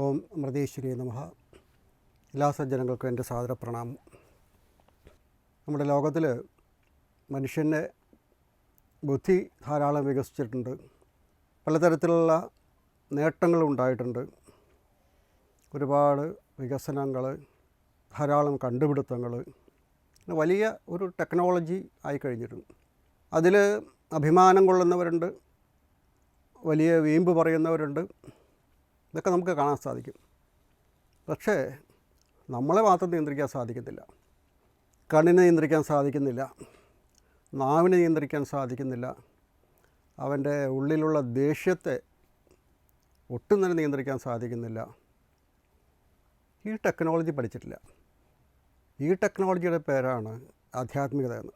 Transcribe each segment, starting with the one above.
ഓം മൃതീശ്വരി നമഃ. എല്ലാ സജ്ജനങ്ങൾക്കും എന്റെ സാദര പ്രണാമം. നമ്മുടെ ലോകത്തിൽ മനുഷ്യന്റെ ബുദ്ധി ധാരാളം വികസിച്ചിട്ടുണ്ട്. പലതരത്തിലുള്ള നേട്ടങ്ങളും ഉണ്ടായിട്ടുണ്ട്. ഒരുപാട് വികസനങ്ങൾ ധാരാളം കണ്ടുപിടുത്തങ്ങൾ വലിയ ഒരു ടെക്നോളജി ആയി കഴിഞ്ഞിട്ടുണ്ട്. അതിൽ അഭിമാനം കൊള്ളുന്നവരുണ്ട് വലിയ വീമ്പ് പറയുന്നവരുണ്ട് ഇതൊക്കെ നമുക്ക് കാണാൻ സാധിക്കും. പക്ഷേ നമ്മളെ മാത്രം നിയന്ത്രിക്കാൻ സാധിക്കത്തില്ല. കണ്ണിനെ നിയന്ത്രിക്കാൻ സാധിക്കുന്നില്ല. നാവിനെ നിയന്ത്രിക്കാൻ സാധിക്കുന്നില്ല. അവന്റെ ഉള്ളിലുള്ള ദേഷ്യത്തെ ഒട്ടും തന്നെ നിയന്ത്രിക്കാൻ സാധിക്കുന്നില്ല. ഈ ടെക്നോളജി പഠിച്ചിട്ടില്ല. ഈ ടെക്നോളജിയുടെ പേരാണ് ആധ്യാത്മികത എന്ന്.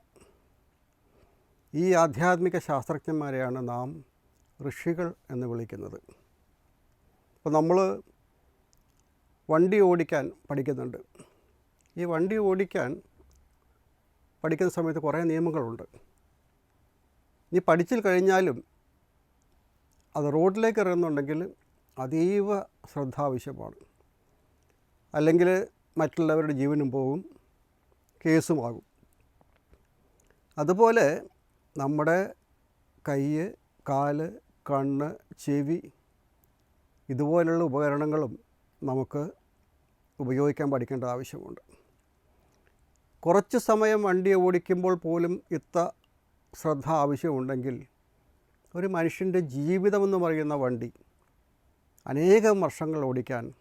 ഈ ആധ്യാത്മിക ശാസ്ത്രജ്ഞന്മാരെയാണ് നാം ഋഷികൾ എന്ന് വിളിക്കുന്നത്. അപ്പോൾ നമ്മൾ വണ്ടി ഓടിക്കാൻ പഠിക്കുന്നുണ്ട്. ഈ വണ്ടി ഓടിക്കാൻ പഠിക്കുന്ന സമയത്ത് കുറേ നിയമങ്ങളുണ്ട്. ഇനി പഠിച്ചിൽ കഴിഞ്ഞാലും അത് റോഡിലേക്ക് ഇറങ്ങുന്നുണ്ടെങ്കിൽ അതീവ ശ്രദ്ധ ആവശ്യമാണ്. അല്ലെങ്കിൽ മറ്റുള്ളവരുടെ ജീവനും പോകും കേസുമാകും അതുപോലെ നമ്മുടെ കൈ കാൽ കണ്ണ് ചെവി ഇതുപോലുള്ള ഉപകരണങ്ങളും നമുക്ക് ഉപയോഗിക്കാൻ പഠിക്കേണ്ട ആവശ്യമുണ്ട്. കുറച്ച് സമയം വണ്ടി ഓടിക്കുമ്പോൾ പോലും ഇത്ര ശ്രദ്ധ ആവശ്യമുണ്ടെങ്കിൽ ഒരു മനുഷ്യന്റെ ജീവിതമെന്ന് പറയുന്ന വണ്ടി അനേകം വർഷങ്ങൾ ഓടിക്കാൻ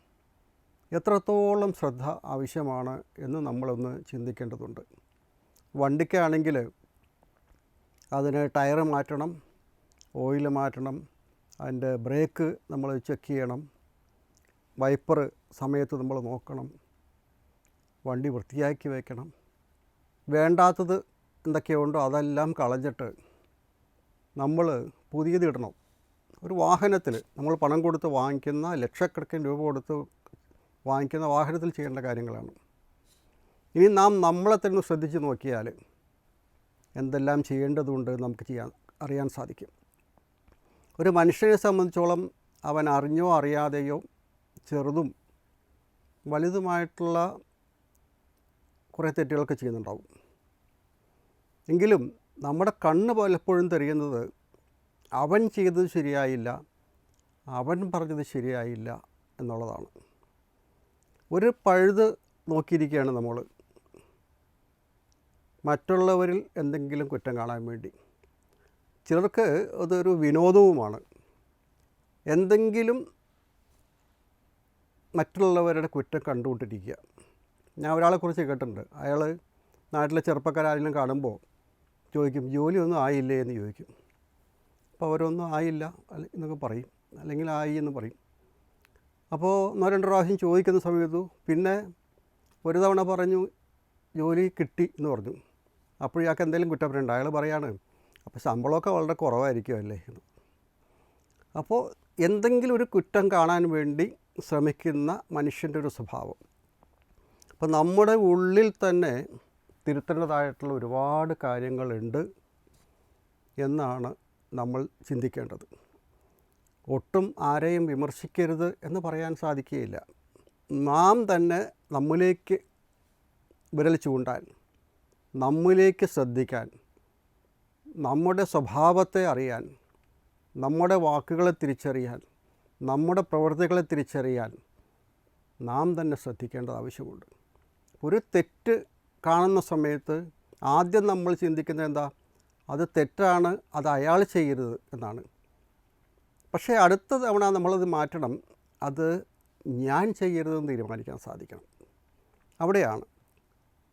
എത്രത്തോളം ശ്രദ്ധ ആവശ്യമാണ് എന്ന് നമ്മളൊന്ന് ചിന്തിക്കേണ്ടതുണ്ട്. വണ്ടിക്കാണെങ്കിൽ അതിന് ടയർ മാറ്റണം ഓയിൽ മാറ്റണം അതിന്റെ ബ്രേക്ക് നമ്മൾ ചെക്ക് ചെയ്യണം. വൈപ്പർ സമയത്ത് നമ്മൾ നോക്കണം. വണ്ടി വൃത്തിയാക്കി വയ്ക്കണം വേണ്ടാത്തത് എന്തൊക്കെയുണ്ടോ അതെല്ലാം കളഞ്ഞിട്ട് നമ്മൾ പുതിയത് ഇടണം. ഒരു വാഹനത്തിൽ നമ്മൾ പണം കൊടുത്ത് വാങ്ങിക്കുന്ന ലക്ഷക്കണക്കിന് രൂപ കൊടുത്ത് വാങ്ങിക്കുന്ന വാഹനത്തിൽ ചെയ്യേണ്ട കാര്യങ്ങളാണ്. ഇനി നാം നമ്മളെ തന്നെ ശ്രദ്ധിച്ച് നോക്കിയാൽ എന്തെല്ലാം ചെയ്യേണ്ടതുണ്ട് നമുക്ക് ചെയ്യാൻ അറിയാൻ സാധിക്കും. ഒരു മനുഷ്യനെ സംബന്ധിച്ചോളം അവൻ അറിഞ്ഞോ അറിയാതെയോ ചെറുതും വലുതുമായിട്ടുള്ള കുറേ തെറ്റുകളൊക്കെ ചെയ്യുന്നുണ്ടാവും. എങ്കിലും നമ്മുടെ കണ്ണ് പലപ്പോഴും തെറിയുന്നത് അവൻ ചെയ്തത് ശരിയായില്ല അവൻ പറഞ്ഞത് ശരിയായില്ല എന്നുള്ളതാണ്. ഒരു പഴുത് നോക്കിയിരിക്കുകയാണ് നമ്മൾ മറ്റുള്ളവരിൽ എന്തെങ്കിലും കുറ്റം കാണാൻ വേണ്ടി. ചിലർക്ക് അതൊരു വിനോദവുമാണ്. എന്തെങ്കിലും മറ്റുള്ളവരുടെ കുറ്റം കണ്ടുകൊണ്ടിരിക്കുക. ഞാൻ ഒരാളെക്കുറിച്ച് കേട്ടിട്ടുണ്ട്. അയാൾ നാട്ടിലെ ചെറുപ്പക്കാരെല്ലാം കാണുമ്പോൾ ചോദിക്കും ജോലിയൊന്നും ആയില്ലേ? എന്ന് ചോദിക്കും. അപ്പോൾ അവരൊന്നും ആയില്ല എന്നൊക്കെ പറയും. അല്ലെങ്കിൽ ആയി എന്ന് പറയും. അപ്പോൾ ഒന്നോ രണ്ടോ പ്രാവശ്യം ചോദിക്കുന്ന സമയത്തു പിന്നെ ഒരു തവണ പറഞ്ഞു ജോലി കിട്ടി എന്ന് പറഞ്ഞു. അപ്പോൾ ഇയാൾക്ക് എന്തെങ്കിലും കുറ്റപ്പെടുന്നുണ്ട് അയാൾ പറയാണ് അപ്പോൾ ശമ്പളമൊക്കെ വളരെ കുറവായിരിക്കും അല്ലേ? അപ്പോൾ എന്തെങ്കിലും ഒരു കുറ്റം കാണാൻ വേണ്ടി ശ്രമിക്കുന്ന മനുഷ്യന്റെ ഒരു സ്വഭാവം. അപ്പോൾ നമ്മുടെ ഉള്ളിൽ തന്നെ തിരുത്തേണ്ടതായിട്ടുള്ള ഒരുപാട് കാര്യങ്ങളുണ്ട് എന്നാണ് നമ്മൾ ചിന്തിക്കേണ്ടത്. ഒട്ടും ആരെയും വിമർശിക്കരുത് എന്ന് പറയാൻ സാധിക്കുകയില്ല. നാം തന്നെ നമ്മിലേക്ക് വിരൽ ചൂണ്ടാൻ നമ്മിലേക്ക് ശ്രദ്ധിക്കാൻ നമ്മുടെ സ്വഭാവത്തെ അറിയാൻ നമ്മുടെ വാക്കുകളെ തിരിച്ചറിയാൻ നമ്മുടെ പ്രവൃത്തികളെ തിരിച്ചറിയാൻ നാം തന്നെ ശ്രദ്ധിക്കേണ്ടത് ആവശ്യമുണ്ട്. ഒരു തെറ്റ് കാണുന്ന സമയത്ത് ആദ്യം നമ്മൾ ചിന്തിക്കുന്നത് എന്താ? അത് തെറ്റാണ് അത് അയാൾ ചെയ്യരുത് എന്നാണ്. പക്ഷേ അടുത്ത തവണ നമ്മളത് മാറ്റണം അത് ഞാൻ ചെയ്യരുതെന്ന് തീരുമാനിക്കാൻ സാധിക്കണം. അവിടെയാണ്.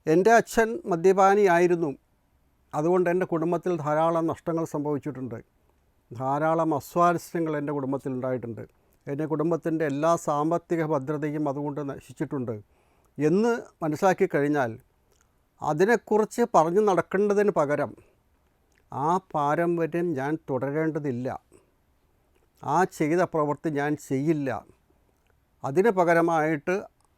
എന്റെ അച്ഛൻ മദ്യപാനിയായിരുന്നു. അതുകൊണ്ട് എന്റെ കുടുംബത്തിൽ ധാരാളം നഷ്ടങ്ങൾ സംഭവിച്ചിട്ടുണ്ട്. ധാരാളം അസ്വാരസ്യങ്ങൾ എന്റെ കുടുംബത്തിൽ ഉണ്ടായിട്ടുണ്ട്. എന്റെ കുടുംബത്തിന്റെ എല്ലാ സാമ്പത്തിക ഭദ്രതയും അതുകൊണ്ട് നശിച്ചിട്ടുണ്ട്. എന്ന് മനസ്സിലാക്കി കഴിഞ്ഞാൽ അതിനെക്കുറിച്ച് പറഞ്ഞു നടക്കേണ്ടതിന് പകരം ആ പാരമ്പര്യം ഞാൻ തുടരേണ്ടതില്ല. ആ ചെയ്ത പ്രവൃത്തി ഞാൻ ചെയ്യില്ല. അതിന് പകരമായിട്ട്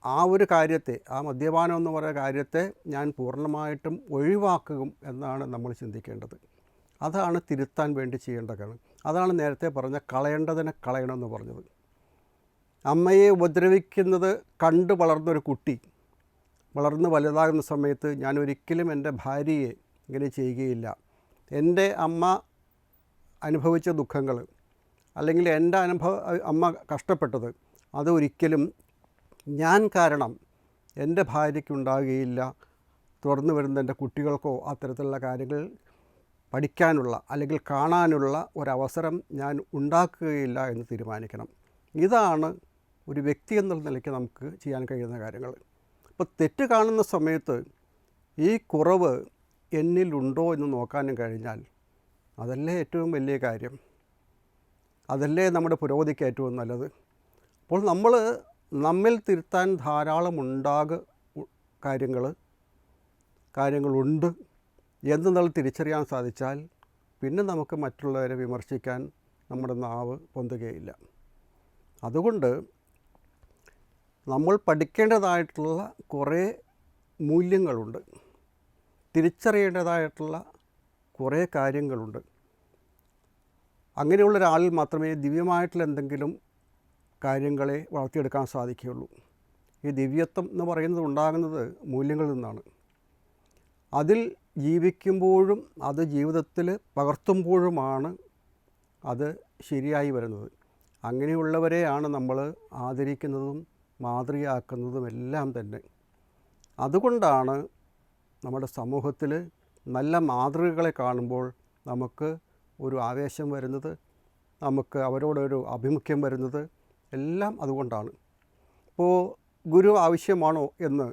ആ ഒരു കാര്യത്തെ ആ മദ്യപാനം എന്ന് പറയുന്ന കാര്യത്തെ ഞാൻ പൂർണമായിട്ടും ഒഴിവാക്കും എന്നാണ് നമ്മൾ ചിന്തിക്കേണ്ടത്. അതാണ് തിരുത്താൻ വേണ്ടി ചെയ്യേണ്ട കാര്യം. അതാണ് നേരത്തെ പറഞ്ഞ കളയേണ്ടതിനെ കളയണമെന്ന് പറഞ്ഞത്. അമ്മയെ ഉപദ്രവിക്കുന്നത് കണ്ട് വളർന്നൊരു കുട്ടി വളർന്ന് വലുതാകുന്ന സമയത്ത് ഞാൻ ഒരിക്കലും എന്റെ ഭാര്യയെ ഇങ്ങനെ ചെയ്യുകയില്ല. എന്റെ അമ്മ അനുഭവിച്ച ദുഃഖങ്ങൾ അല്ലെങ്കിൽ എന്റെ അനുഭവ അമ്മ കഷ്ടപ്പെട്ടത് അത് ഒരിക്കലും ഞാൻ കാരണം എന്റെ ഭാര്യയ്ക്കുണ്ടാകുകയില്ല തുടർന്ന് വരുന്ന എന്റെ കുട്ടികൾക്കോ അത്തരത്തിലുള്ള കാര്യങ്ങൾ പഠിക്കാനുള്ള അല്ലെങ്കിൽ കാണാനുള്ള ഒരവസരം ഞാൻ ഉണ്ടാക്കുകയില്ല എന്ന് തീരുമാനിക്കണം. ഇതാണ് ഒരു വ്യക്തി എന്നുള്ള നിലയ്ക്ക് നമുക്ക് ചെയ്യാൻ കഴിയുന്ന കാര്യങ്ങൾ. അപ്പോൾ തെറ്റ് കാണുന്ന സമയത്ത് ഈ കുറവ് എന്നിലുണ്ടോ എന്ന് നോക്കാനും കഴിഞ്ഞാൽ അതല്ലേ ഏറ്റവും വലിയ കാര്യം. അതല്ലേ നമ്മുടെ പുരോഗതിക്ക് ഏറ്റവും നല്ലത്. അപ്പോൾ നമ്മൾ നമ്മിൽ തിരുത്താൻ ധാരാളം ഉണ്ടാക കാര്യങ്ങൾ കാര്യങ്ങളുണ്ട് നമ്മൾ തിരിച്ചറിയാൻ സാധിച്ചാൽ പിന്നെ നമുക്ക് മറ്റുള്ളവരെ വിമർശിക്കാൻ നമ്മുടെ നാവ് പൊന്തുകയില്ല. അതുകൊണ്ട് നമ്മൾ പഠിക്കേണ്ടതായിട്ടുള്ള കുറേ മൂല്യങ്ങളുണ്ട്. തിരിച്ചറിയേണ്ടതായിട്ടുള്ള കുറേ കാര്യങ്ങളുണ്ട്. അങ്ങനെയുള്ള ഒരാളിൽ മാത്രമേ ദിവ്യമായിട്ടുള്ള എന്തെങ്കിലും കാര്യങ്ങളെ വളർത്തിയെടുക്കാൻ സാധിക്കുകയുള്ളൂ. ഈ ദിവ്യത്വം എന്ന് പറയുന്നത് ഉണ്ടാകുന്നത് മൂല്യങ്ങളിൽ നിന്നാണ്. അതിൽ ജീവിക്കുമ്പോഴും അത് ജീവിതത്തിൽ പകർത്തുമ്പോഴുമാണ് അത് ശരിയായി വരുന്നത്. അങ്ങനെയുള്ളവരെയാണ് നമ്മൾ ആദരിക്കുന്നതും മാതൃകയാക്കുന്നതും എല്ലാം തന്നെ. അതുകൊണ്ടാണ് നമ്മുടെ സമൂഹത്തിൽ നല്ല മാതൃകകളെ കാണുമ്പോൾ നമുക്ക് ഒരു ആവേശം വരുന്നത് നമുക്ക് അവരോടൊരു അഭിമുഖ്യം വരുന്നത് എല്ലാം അതുകൊണ്ടാണ്. ഇപ്പോൾ ഗുരു ആവശ്യമാണോ എന്ന്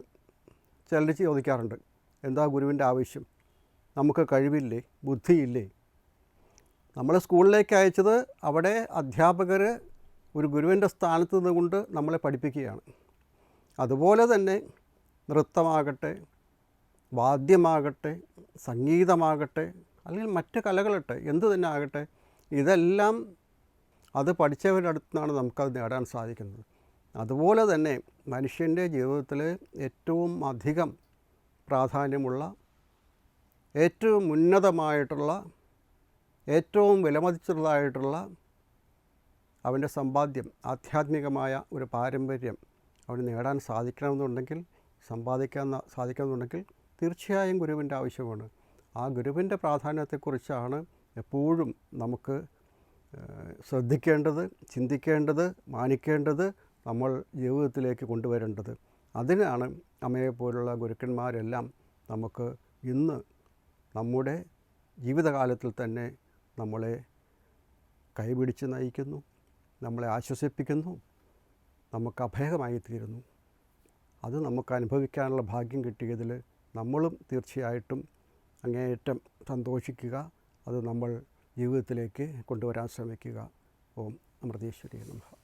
ചിലർ ചോദിക്കാറുണ്ട്. എന്താ ഗുരുവിന്റെ ആവശ്യം? നമുക്ക് കഴിവില്ലേ? ബുദ്ധിയില്ലേ? നമ്മൾ സ്കൂളിലേക്ക് അയച്ചത് അവിടെ അധ്യാപകർ ഒരു ഗുരുവിന്റെ സ്ഥാനത്ത് നിന്നുകൊണ്ട് നമ്മളെ പഠിപ്പിക്കുകയാണ്. അതുപോലെ തന്നെ നൃത്തമാകട്ടെ വാദ്യമാകട്ടെ സംഗീതമാകട്ടെ അല്ലെങ്കിൽ മറ്റ് കലകളട്ടെ എന്തു തന്നെ ആകട്ടെ ഇതെല്ലാം അത് പഠിച്ചവരുടെ അടുത്താണ് നമുക്കത് നേടാൻ സാധിക്കുന്നത്. അതുപോലെ തന്നെ മനുഷ്യന്റെ ജീവിതത്തിൽ ഏറ്റവും അധികം പ്രാധാന്യമുള്ള ഏറ്റവും ഉന്നതമായിട്ടുള്ള ഏറ്റവും വിലമതിച്ചുള്ളതായിട്ടുള്ള അവന്റെ സമ്പാദ്യം ആധ്യാത്മികമായ ഒരു പാരമ്പര്യം അവന് നേടാൻ സാധിക്കണമെന്നുണ്ടെങ്കിൽ സമ്പാദിക്കാൻ സാധിക്കണമെന്നുണ്ടെങ്കിൽ തീർച്ചയായും ഗുരുവിന്റെ ആവശ്യമാണ്. ആ ഗുരുവിന്റെ പ്രാധാന്യത്തെക്കുറിച്ചാണ് എപ്പോഴും നമുക്ക് ശ്രദ്ധിക്കേണ്ടത് ചിന്തിക്കേണ്ടത് മാനിക്കേണ്ടത് നമ്മൾ ജീവിതത്തിലേക്ക് കൊണ്ടുവരേണ്ടത്. അതിനാണ് അമ്മയെപ്പോലുള്ള ഗുരുക്കന്മാരെല്ലാം നമുക്ക് ഇന്ന് നമ്മുടെ ജീവിതകാലത്തിൽ തന്നെ നമ്മളെ കൈപിടിച്ച് നയിക്കുന്നു നമ്മളെ ആശ്വസിപ്പിക്കുന്നു നമുക്ക് അഭയമായി തീരുന്നു അത് നമുക്ക് അനുഭവിക്കാനുള്ള ഭാഗ്യം കിട്ടിയതിൽ നമ്മളും തീർച്ചയായിട്ടും അങ്ങേയറ്റം സന്തോഷിക്കുക. അത് നമ്മൾ ജീവിതത്തിലേക്ക് കൊണ്ടുവരാൻ ശ്രമിക്കുക. ഓം അമൃതേശ്വരി നമഃ.